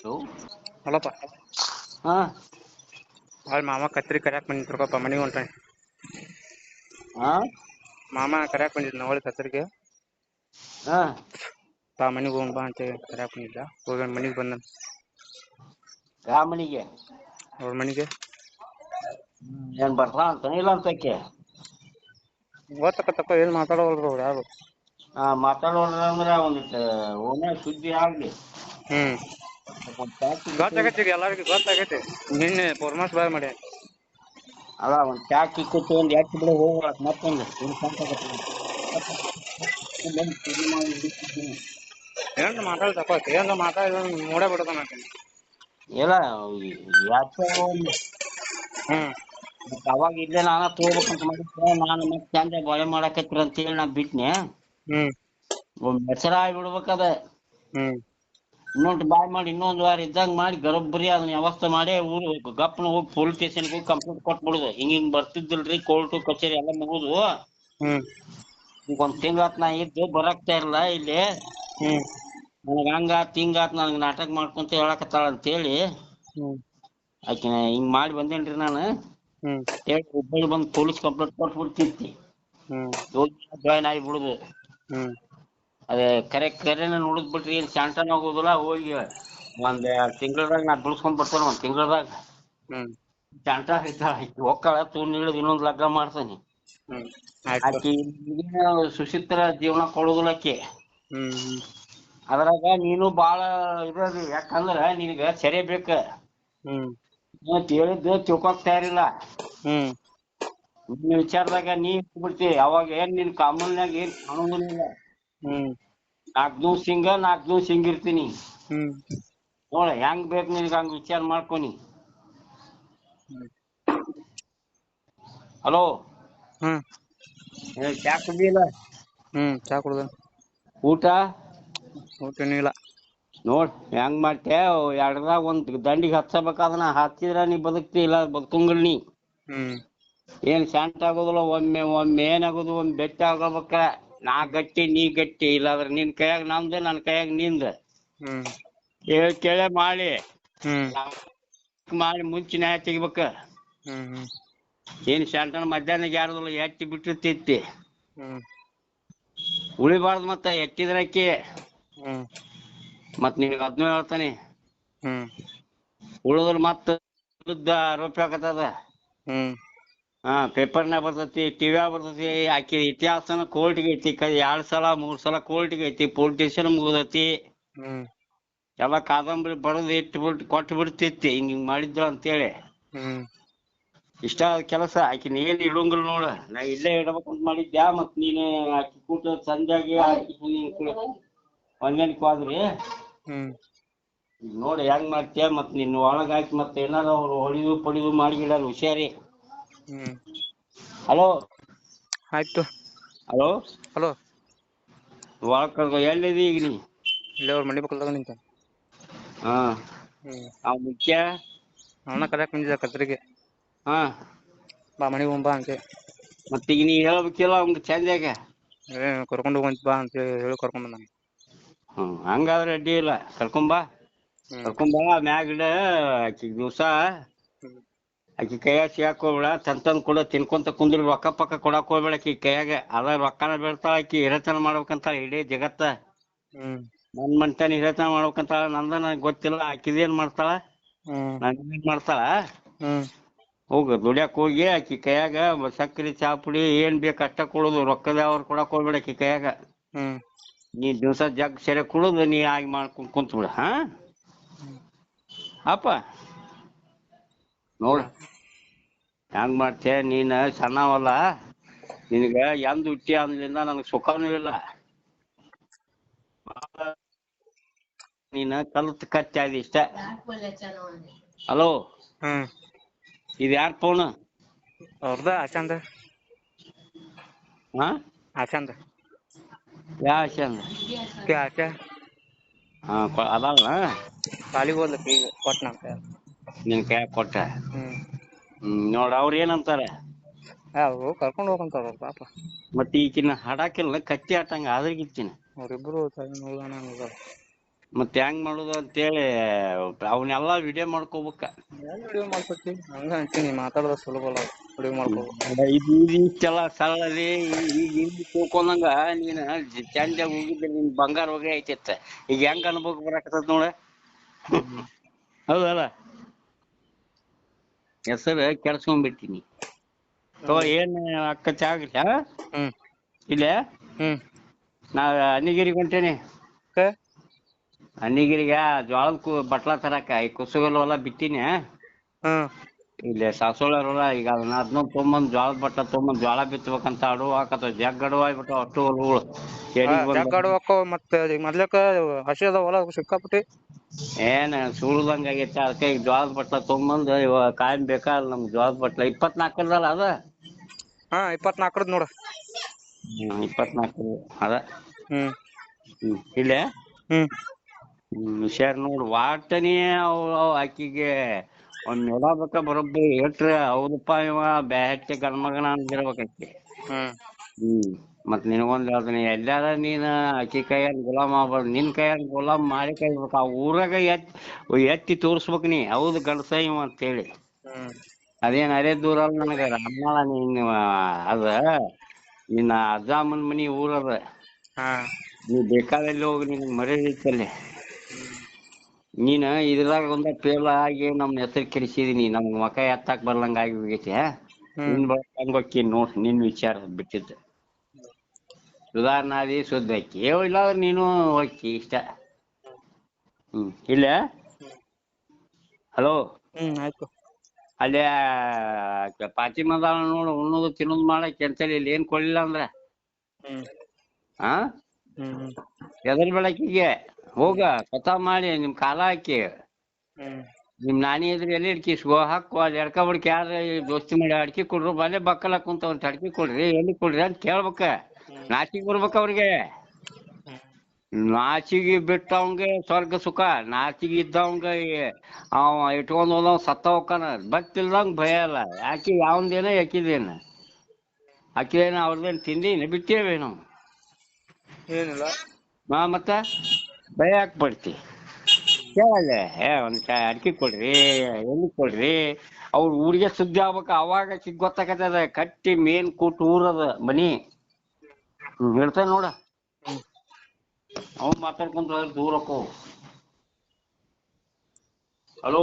Hello ಅಲ್ಲಪ್ಪ ಹಾ. ಭಾಳ ಮಾಮ ಕತ್ರಿ ಕರ್ಯಾಕ್ ಬಂದಿದ್ರಪ್ಪ ಮನೆಗೆ ಹೊಂಟಾನೆ ಹಾ? ಮಾಮ ಕರ್ಯಾಕ್ ಬಂದಿದ್ನ ನೋಡಿ ಕತ್ರಿಗೆ. ಹಾ. ಬಾ ಮನೆಗೆ ಹೋಗೋಣ ಬಾ ಅಂತ ಕರ್ಯಾಕ್ ಬಂದಿದ್ದ. ಹೋಗೋಣ ಮನೆಗೆ ಬಂದ ಯಾವ ಮನೆಗೆ? ಅವ್ರ ಮನೆಗೆ. ಏನ್ ಬರ್ತಾ ಅಂತ ಇಲ್ಲ ಅಂತಕ್ಕೆ ಗೊತ್ತಕತ್ತಪ್ಪ ಏನು ಮಾತಾಡೋಲ್ರು ಅವ್ರು ಯಾರು? ಹಾ ಮಾತಾಡೋದ್ರ ಅಂದ್ರೆ ಒಂದಿಟ್ಟು ಓನೇ ಸುದ್ದಿ ಆಗ್ಲಿ. ಹ್ಞೂ ಒಂದ್ ಟ್ಯಾಕ್ಸಿ ಗೊತ್ತಾಗೈತಿ ಈಗ ಎಲ್ಲರಿಗೂ ಗೊತ್ತಾಗೈತಿ ನಿನ್ನೆ ಪೋರ್ಮಾಸ್ ಬಾಯ್ ಮಾಡಿ. ಅಲ್ಲ ಒಂದ್ ಟ್ಯಾಕ್ಸಿ ಇಕ್ಕಿತ್ತು ಒಂದ್ ಎತ್ತು ಬಿಡ ಹೋಗ್ಬಿಡಕ್ ಮತ್ತೊಂದು. ಏನ್ ಸಾಕಾಗತ್ತೆ? ಏನಂತ ಮಾತಾಡ್ತಪ್ಪ ಏನಂತ ಮಾತಾಡ ನೋಡೇ ಬಿಡೋದ ಇಲ್ಲ ಯಾಕೆ ಹ್ಞೂ ಅವಾಗ ಇಲ್ಲೇ ನಾನ ತಗೋಬೇಕಂತ ಮಾಡಿದ್ದೆ. ನಾನು ಮತ್ತೆ ಚಂದ ಬಾಳೆ ಅಂತ ಅಂತೇಳಿ ನಾ ಬಿಟ್ನೆ. ಹ್ಞೂ ಒಂದ್ ಹೆಸರ ಆಗ್ಬಿಡ್ಬೇಕದ ಹ್ಞೂ ಇನ್ನೊಂದು ಬಾಯ್ ಮಾಡಿ ಇನ್ನೊಂದ್ ವಾರ ಇದ್ದಂಗ ಮಾಡಿ ಗರಬ್ಬರಿ ಅದನ್ನ ವ್ಯವಸ್ಥೆ ಮಾಡಿ ಊರು ಗಪ್ಪನ ಹೋಗಿ ಪೊಲೀಸ್ ಸ್ಟೇಷನ್ ಹೋಗಿ ಕಂಪ್ಲೇಂಟ್ ಕೊಟ್ಬಿಡುದು. ಹಿಂಗ ಹಿಂಗ್ ಬರ್ತಿದ್ದಿಲ್ರಿ ಕೋರ್ಟು ಕಚೇರಿ ಎಲ್ಲ ಮುಗುದು. ಈಗ ಒಂದ್ ತಿಂಗಳತ್ ನಾ ಇದ್ದು ಬರಾಕ್ತಾ ಇಲ್ಲ. ಇಲ್ಲಿ ನನಗ ಹಂಗಾತ್ ಹಿಂಗಾತ್ ನನಗ್ ನಾಟಕ ಮಾಡ್ಕೊಂತ ಹೇಳಕತ್ತಾಳ ಅಂತೇಳಿ. ಆಕಿನ ಹಿಂಗ್ ಮಾಡಿ ಬಂದೇನ್ರಿ ನಾನು. ಹೇಳಿ ಹುಬ್ಬಳ್ಳಿ ಬಂದ್ ಪೊಲೀಸ್ ಕಂಪ್ಲೇಂಟ್ ಕೊಟ್ಬಿಡ್ತಿರ್ತಿ ಜಾಯಿನ್ ಆಗಿಬಿಡುದು ಅದೇ ಕರೆ ಕರೆನ ನುಡಿದ್ ಬಿಟ್ರಿ ಏನ್ ಶಾಂತನ ಆಗೋದಿಲ್ಲ ಹೋಗಿ ಒಂದ್ ತಿಂಗಳದಾಗ ನಾ ಬಿಡ್ಸ್ಕೊಂಡ್ ಬರ್ತೇನೆ ಒಂದ್ ತಿಂಗಳದಾಗ. ಹ್ಮ್. ಶಾಂತ ಆಕಿ ಹೊಕ್ಕಾಳ ತೂನ್ ಇಳಿದ್ ಇನ್ನೊಂದ್ ಲಗ್ನ ಮಾಡ್ತೇನಿ. ಅಕಿ ಆಯ್ತು ಆಕಿ ಈಗಿನ ಸುಚಿತ್ರ ಜೀವನ ಕೊಡುದಿಲ್ಲ ಆಕಿ ಅದ್ರಾಗ ನೀನು ಬಾಳ ಇದ್ರಿ ಯಾಕಂದ್ರ ನಿನಗ ಸೆರೆ ಬೇಕ. ಹ್ಮ್. ಹೇಳಿದ್ದು ತಿಳ್ಕೊಕ್ ತಯಾರಿಲ್ಲ. ಹ್ಮ್. ನಿನ್ನ ವಿಚಾರದಾಗ ನೀ ಬಿಡ್ತಿ ಅವಾಗ ಏನ್ ನಿನ್ ಕಾಮನ್ಯಾಗ ಏನ್ ಕಾಣುದಿಲ್ಲ. ಹ್ಞೂ ನಾಲ್ಕ್ ದಿವ್ಸ ಹಿಂಗ ನಾಲ್ಕು ದಿವ್ಸ ಹಿಂಗಿರ್ತೀನಿ ಹ್ಞೂ ನೋಡ ಹೆಂಗ್ ಬೇಕ್ ನಿನಗ ಹಂಗ್ ವಿಚಾರ ಮಾಡ್ಕೊನಿ. ಹಲೋ? ಹ್ಮ್. ಏ ಚಾ ಕುಡಿದಿಲ್ಲ ಹ್ಮ್ ಚಾ ಕುಡ್ದ. ಊಟ? ಊಟ ಇಲ್ಲ. ನೋಡ್ ಹೆಂಗ್ ಮಾಡ್ತೆ? ಎರಡ್ರಾಗ ಒಂದ್ ದಂಡಿಗೆ ಹಚ್ಚಬೇಕಾದನ ಹಚ್ಚಿದ್ರ ನೀ ಬದುಕ್ತಿ ಇಲ್ಲ ಬದುಕಂಗಿಲ್ಲ ನೀ. ಹ್ಮ್. ಏನ್ ಶಾಂತ ಆಗೋದಿಲ್ಲ ಒಮ್ಮೆ ಒಮ್ಮೆ ಏನಾಗೋದು ಒಮ್ಮೆ ಬೆಟ್ಟ ಆಗೋಬೇಕ ನಾ ಗಟ್ಟಿ ನೀ ಗಟ್ಟಿ ಇಲ್ಲಾಂದ್ರ ನಿನ್ ಕೈಯಾಗ ನಮ್ದು ನನ್ನ ಕೈಯಾಗ ನಿಂದ. ಹ್ಮ್. ಕೇಳಿ ಕೇಳೇ ಮಾಡಿ. ಮಾಡಿ ಮುಂಚೆ ನ್ಯಾಯ ತೆಗಿಬೇಕ. ಏನ್ ಶಾಂತನ ಮಧ್ಯಾಹ್ನ ಯಾರದಲ್ಲ ಎತ್ತಿ ಬಿಟ್ಟಿರ್ತಿತ್ತಿ ಹ್ಮ್. ಉಳಿಬಾರ್ದು ಮತ್ತ ಎತ್ತಿದ್ರಕ್ಕಿ ಅಕ್ಕಿ. ಮತ್ ನಿನಗ ಅದ್ನ ಹೇಳ್ತಾನೆ. ಹ್ಮ್. ಉಳಿದ್ರ ಮತ್ತ ವಿರುದ್ಧ ಆರೋಪ ಆಗತ್ತದ ಹ್ಞೂ ಹಾ ಪೇಪರ್ನಾಗ ಬರ್ತೈತಿ ಟಿವ್ಯಾಗ ಬರ್ತೈತಿ ಆಕಿ ಇತಿಹಾಸನ ಕೋರ್ಟ್ಗೆ ಐತಿ ಕ ಎರಡ್ ಸಲ ಮೂರ್ ಸಲ ಕೋರ್ಟ್ಗೆ ಐತಿ ಪೊಲೀಸ್ ಸ್ಟೇಷನ್ ಮುಗ್ದೈತಿ. ಹ್ಮ್. ಎಲ್ಲ ಕಾದಂಬರಿ ಬರೆದು ಇಟ್ಟು ಬಿಟ್ಟು ಕೊಟ್ಟು ಬಿಡ್ತಿತ್ತಿ ಹಿಂಗ್ ಹಿಂಗ್ ಮಾಡಿದ್ರು ಅಂತೇಳಿ. ಹ್ಮ್. ಇಷ್ಟ ಆದ ಕೆಲಸ ಆಕಿನ ಏನ್ ಇಡಂಗಿಲ್ಲ ನೋಡ ನಾ ಇಲ್ಲೇ ಇಡ್ಬೇಕಂತ ಮಾಡಿದ್ಯಾ ಮತ್ ನೀನು ಆಕಿ ಕೂಟ ಸಂಜಾಗಿ ಆಕಿ ಹೊಂದಾಣಿಕೆ ಆದ್ರಿ ಈಗ ನೋಡಿ ಹೆಂಗ್ ಮಾಡ್ತೀಯ ಮತ್ ನಿನ್ನ ಒಳಗ್ ಹಾಕಿ ಮತ್ ಏನಾರ ಅವ್ರು ಹೊಡಿದು ಪಡಿದು ಮಾಡಿಗಿಡಾರ ಹುಷಾರಿ. ಹ್ಞೂ ಹಲೋ. ಆಯ್ತು. ಹಲೋ. ಹಲೋ. ಒಳಗ್ ಕರ್ಕೊ ಎಲ್ಲಿದಿ ಈಗ ನೀ? ಇಲ್ಲೇ ಅವ್ರ ಮನೆ ಪಕ್ಕದಾಗ ನಿಂತ. ಹಾ. ಅವ್ ಮುಖ್ಯ. ಅವನ ಕರ್ಯಾಕ್ ಬಂದಿದ್ದ ಕತ್ರಿಗೆ. ಹಾ. ಬಾ ಮನೆಗೆ ಹೋಗೋಣ ಬಾ ಅಂತ ಮತ್ತೆ ಈಗ ನೀ ಹೇಳ್ಬೇಕಿಲ್ಲ ಅವ್ನ ಚಂದ್ಯಾಗ? ಏ ಕರ್ಕೊಂಡು ಹೋಗಂತ ಬಾ ಅಂತ ಹೇಳಿ ಕರ್ಕೊಂಡ್ ಬಂದಾನ. ಹ್ಮ್ ಹಂಗಾದ್ರೆ ಅಡ್ಡಿ ಇಲ್ಲ. ಕರ್ಕೊಂಬಾ ಹ್ಞೂ ಕರ್ಕೊಂಬಾ ಮ್ಯಾಗ ಇಡ ಆಕಿಗ್ ದಿವ್ಸ. ಆಕಿ ಕೈಯಾಗ ಸಿಗಾಕ್ ಹೋಗ್ಬೇಡ ತಂತನ್ ಕೂಡ ತಿನ್ಕೊಂತ ಕುಂದ್ರು ರೊಕ್ಕ ಪಕ್ಕ ಕೊಡಾಕ ಹೋಗ್ಬೇಡ ಆಕಿ ಕೈಯಾಗ. ಅದ ರೊಕ್ಕನ ಬೀಳ್ತಾಳ ಆಕಿ ಹಿರೇತನ ಮಾಡ್ಬೇಕಂತ ಇಡೀ ಜಗತ್ತ. ನನ್ನ ನನ್ ಮನ್ತನ ಹಿರೇತನ ಮಾಡ್ಬೇಕಂತ ನಂದ ನನಗ್ ಗೊತ್ತಿಲ್ಲ ಆಕಿದೇನ್ ಮಾಡ್ತಾಳ? ನಂದ ನನ್ ಮಾಡ್ತಾಳ? ಹೋಗು ಹೋಗ ದುಡ್ಯಾಕ್ ಹೋಗಿ ಆಕಿ ಕೈಯಾಗ ಸಕ್ಕರೆ ಚಾ ಪುಡಿ ಏನ್ ಬೇಕ ಅಷ್ಟ ಕೊಡುದು ರೊಕ್ಕದ ಅವ್ರ ಕೊಡಾಕ ಹೋಗ್ಬೇಡ ಆಕಿ ಕೈಯಾಗ. ನೀ ದಿವ್ಸ ಜಗ್ ಸೆರೆ ಕುಡುದು ನೀ ಆಗಿ ಮಾಡ್ಕೊಂಡ್ ಕುಂತ್ಬಿಡ ಹಾ? ಅಪ್ಪ. ನೋಡ್. ಹೆಂಗ್ ಮಾಡ್ತೀಯ ನೀನ್ ಸಣ್ಣವಲ್ಲ. ನಿನಗ ಎಂದ್ ಹುಟ್ಟಿ ಅಂದ್ಲಿಂದ ನನಗ್ ಸುಖನೂ ಇಲ್ಲ. ನೀನ ಕಲ್ತ್ ಕಚ್ಚಿ ಆದಿ ಇಷ್ಟ. ಹಲೋ ಹ್ಮ್. ಇದ್ ಯಾರ್ ಫೋನ್ ಅವ್ರದ ಆಚಂದ ಹಾ? ಆಚಂದ ಯಾ ಆಶಂದ? ಕೆ ಆಚೆ ಹಾ ಕೊ ಅದಾನ ಸಾಲಿಗೆ ಹೋದ್ಲಕ್ಕ ಈಗ ಕೊಟ್ನ ಅಂತ ನಿನ್ ಕೈ ಕೊಟ್ಟ? ಹ್ಮ್. ನೋಡ ಅವ್ರ ಏನಂತಾರ? ಅವ್ರು ಕರ್ಕೊಂಡು ಹೋಗಂತಾರ ಅವ್ರ ಪಾಪ. ಮತ್ತೆ ಈಕಿನ ಹಡಾಕಿಲ್ಲ ಕತ್ತಿ ಆಟಂಗ ಆದ್ರಗಿತ್ತಿನ ಅವ್ರಿಬ್ರು ಮತ್ತೆ ಹೆಂಗ್ ಮಾಡುದು ಅಂತೇಳಿ ಅವನ್ನೆಲ್ಲ ವಿಡಿಯೋ ಮಾಡ್ಕೋಬೇಕ. ವಿಡಿಯೋ ಮಾಡ್ಕೊತಿ? ಹಂಗ ಅಂತೀನಿ ಮಾತಾಡೋದು ಸುಲಭ ಅಲ್ಲ ವಿಡಿಯೋ ಮಾಡ್ಕೋ ಇದು ಇಷ್ಟೆಲ್ಲ ಸರಳ ರೀ ಈಗ ಹಿಂಗ್ ತಿಳ್ಕೊಂಡಂಗ ನೀನ ಚಂದ ಹೋಗಿದ್ರೆ ನಿನ್ ಬಂಗಾರ ಹೋಗಿ ಐತಿತ್ತ ಈಗ ಹೆಂಗ್ ಅನುಭವ ಬರಾಕತ್ತದ ನೋಡ. ಹೌದಲ್ಲ? ಹೆಸರು ಕೆಡ್ಸ್ಕೊಂಡ್ಬಿಟ್ಟಿನಿ ತೋ ಏನ್ ಅಕ್ಕ ಚಾಗ್ಲಿ ಹ್ಮ್. ಇಲ್ಲೇ? ಹ್ಮ್. ನಾ ಅನಿಗಿರಿಗೆ ಹೊಂಟೇನಿ. ಅನ್ನಿಗಿರಿಗೆ ಜ್ವಾಳದ ಕು ಬಟ್ಲ ತರಾಕ ಈ ಕುಸುಗಲ್ ಹೊಲ ಬಿಟ್ಟಿನಿ. ಹ್ಮ್ ಇಲ್ಲಿ ಸಾಸೋಳರ್ ಹೊಲ ಈಗ ಅದನ್ನ ಅದನ್ನ ತೊಗೊಂಬಂದ್ ಜ್ವಾಳದ ಬಟ್ಲ ತೊಗೊಂಬಂದ್ ಜ್ವಾಳ ಬಿತ್ತಬೇಕಂತ ಅಡುವ ಹಾಕತ್ತ ಜಗ್ ಅಡುವ ಆಗ್ಬಿಟ್ಟು ಅಷ್ಟು ಹೊಲಗಳು. ಜಗ್ಗಾಡು ಮತ್ತೆ ಮೊದ್ಲಕ್ಕ ಹಸಿ ಅದಾವ ಹೊಲ ಸಿಕ್ಕಾಪಟ್ಟಿ. ಏನ್ ಸುಳ್ದಂಗ ಆಗೈತೆ. ಅದಕ್ಕೆ ಈಗ ಜ್ವಾಳದ ಬಟ್ಲ ತೊಗೊಂಬಂದು ಇವ ಕಾಯಂ ಬೇಕಾದ ನಮ್ಗ್ ಜ್ವಾಳದ ಬಟ್ಲ. ಇಪ್ಪತ್ನಾಲ್ಕರದಲ್ಲ ಅದ? ಹಾ ಇಪ್ಪತ್ನಾಲ್ಕರದ್ ನೋಡ. ಹ್ಮ್ ಇಪ್ಪತ್ನಾಲ್ಕು ಅದ? ಹ್ಮ್. ಹ್ಮ್ ಇಲ್ಲೇ? ಹ್ಮ್. ಹ್ಮ್ ಹುಷಾರ್ ನೋಡು. ವಾಟನಿ ಅವ್ ಅವ್ ಆಕಿಗೆ ಒಂದ್ ನೆಲ ಬೇಕ ಬರೋಬ್ಬರಿ ಎಟ್ರ ಅವ್ರಪ್ಪ ಇವ. ಬ್ಯಾಹಟ್ಟಿ ಗಂಡ್ಮಗನ ಅಂದಿರ್ಬೇಕಿ ಹ್ಮ್. ಹ್ಮ್. ಮತ್ ನಿನಗೊಂದ್ ಹೇಳ್ತೀನಿ ಎಲ್ಲಾರ ನೀನ್ ಆಕಿ ಕೈಯಾಗ್ ಗುಲಾಮ್ ಆಗ್ಬಾರ್ದು ನಿನ್ ಕೈಯಾಗ್ ಗುಲಾಮ್ ಮಾಡಿ ಕೈಬೇಕು ಆ ಊರಾಗ ಎತ್ ಎತ್ತಿ ತೋರ್ಸ್ಬೇಕ್ ನೀ ಹೌದು ಗಂಡಸ ಇವ ಅಂತೇಳಿ. ಹ್ಮ್. ಅದೇನ್ ಅರೇ ದೂರ ಅಲ್ಲ ನನಗ ರಾಮನಾಳ ನೀನ್ ಅದ ನಿನ್ನ ಅಜ್ಜ ಅಮ್ಮನ್ ಮನಿ ಊರದ ಹಾ. ನೀ ಬೇಕಾದಲ್ಲಿ ಹೋಗಿ ನಿನ್ ಮರ್ಯಾದೆ ಐತಲ್ಲಿ ನೀನ್ ಇದ್ರಾಗ ಒಂದ ಫೇಲ್ ಆಗಿ ನಮ್ ಹೆಸರು ಕೆಡಿಸಿದೀನಿ ನಮ್ಗ್ ಮಕ ಎತ್ತಾಕ್ ಬರ್ಲಂಗ ಆಗಿ ಹೋಗೈತಿ ನಿನ್ ಬಳಕ ಹೋಗಿ ನೋಡ್ ನಿನ್ ವಿಚಾರ ಬಿಟ್ಟಿದ್ದ. ಸುಧಾರ್ಣಾದಿ ಸುದ್ದ ಏ ಇಲ್ಲ ನೀನು ಹೊಕ್ಕಿ ಇಷ್ಟ. ಹ್ಮ್ ಇಲ್ಲೇ? ಹಲೋ? ಹ್ಮ್ ಆಯ್ತು. ಅಲ್ಲೇ ಪಾಚಿಮದಾಳ ನೋಡು ಉಣ್ಣೋದು ತಿನ್ನೋದು ಮಾಡಾಕ ಅಂತೇಳಿ ಇಲ್ಲಿ ಏನ್ ಕೊಡ್ಲಿಲ್ಲ ಅಂದ್ರ? ಹ್ಮ್. ಹಾ ಎದ್ರ ಬೆಳಕಿಗೆ ಹೋಗ ಕಥಾ ಮಾಡಿ ನಿಮ್ ಕಾಲ ಹಾಕಿ. ಹ್ಮ್. ನಿಮ್ ನಾನಿ ಇದ್ರೆ ಎಲ್ಲಿ ಇಡ್ಕಿ ಸ್ಗೋ ಹಾಕು ಅಲ್ಲಿ ಎಡ್ಕ ಬಡ್ಕಿ ಯಾರ ದೋಸ್ತಿ ಮಾಡಿ ಅಡ್ಕಿ ಕೊಡ್ರು ಬಲೆ ಬಕ್ಕಲ ಕುಂತ ಒಂದ್ ಅಡ್ಕಿ ಕೊಡ್ರಿ ಎಲ್ಲಿ ಕೊಡ್ರಿ ಅಂತ ಕೇಳ್ಬೇಕ. ನಾಚಿಕ್ ಬರ್ಬೇಕ ಅವ್ರಿಗೆ. ನಾಚಿಗೆ ಬಿಟ್ಟವಂಗೆ ಸ್ವರ್ಗ ಸುಖ ನಾಚಿಗೆ ಇದ್ದವಂಗ ಅವ ಇಟ್ಕೊಂಡ್ ಹೋದವ್ ಸತ್ತ ಹೋಗ್ತಾನ ಬತ್ತಿಲ್ದಂಗ ಭಯ ಅಲ್ಲ. ಯಾಕೆ ಯಾವಂದೇನ ಯಾಕಿದೇನ. ಅಕ್ಕಿದೇನ ಅವ್ರದೇನ್ ತಿಂದೀನಿ ಬಿಟ್ಟೇವೇನು ಏನಿಲ್ಲ. ನಾ ಮತ್ತ? ಭಯ ಯಾಕೆ ಪಡ್ತಿ ಕೇಳಲ್ಲ? ಏ ಒಂದ್ ಚಾ ಅಡ್ಕೆ ಕೊಡ್ರಿ ಎಲ್ಲಿ ಕೊಡ್ರಿ. ಅವ್ರ ಊರಿಗೆ ಸುದ್ದಿ ಆಗ್ಬೇಕ ಅವಾಗ ಸಿಗ್ ಗೊತ್ತಾಕತ್ತದ. ಕಟ್ಟಿ ಮೇನ್ ಕೂಟ್ ಊರದ ಮನಿ. ಹ್ಮ್. ಹೇಳ್ತೇನೆ ನೋಡ. ಅವ್ನ್ ಮಾತಾಡ್ಕೊಂತ ಹೋದ್ರ ದೂರ ಹಲೋ.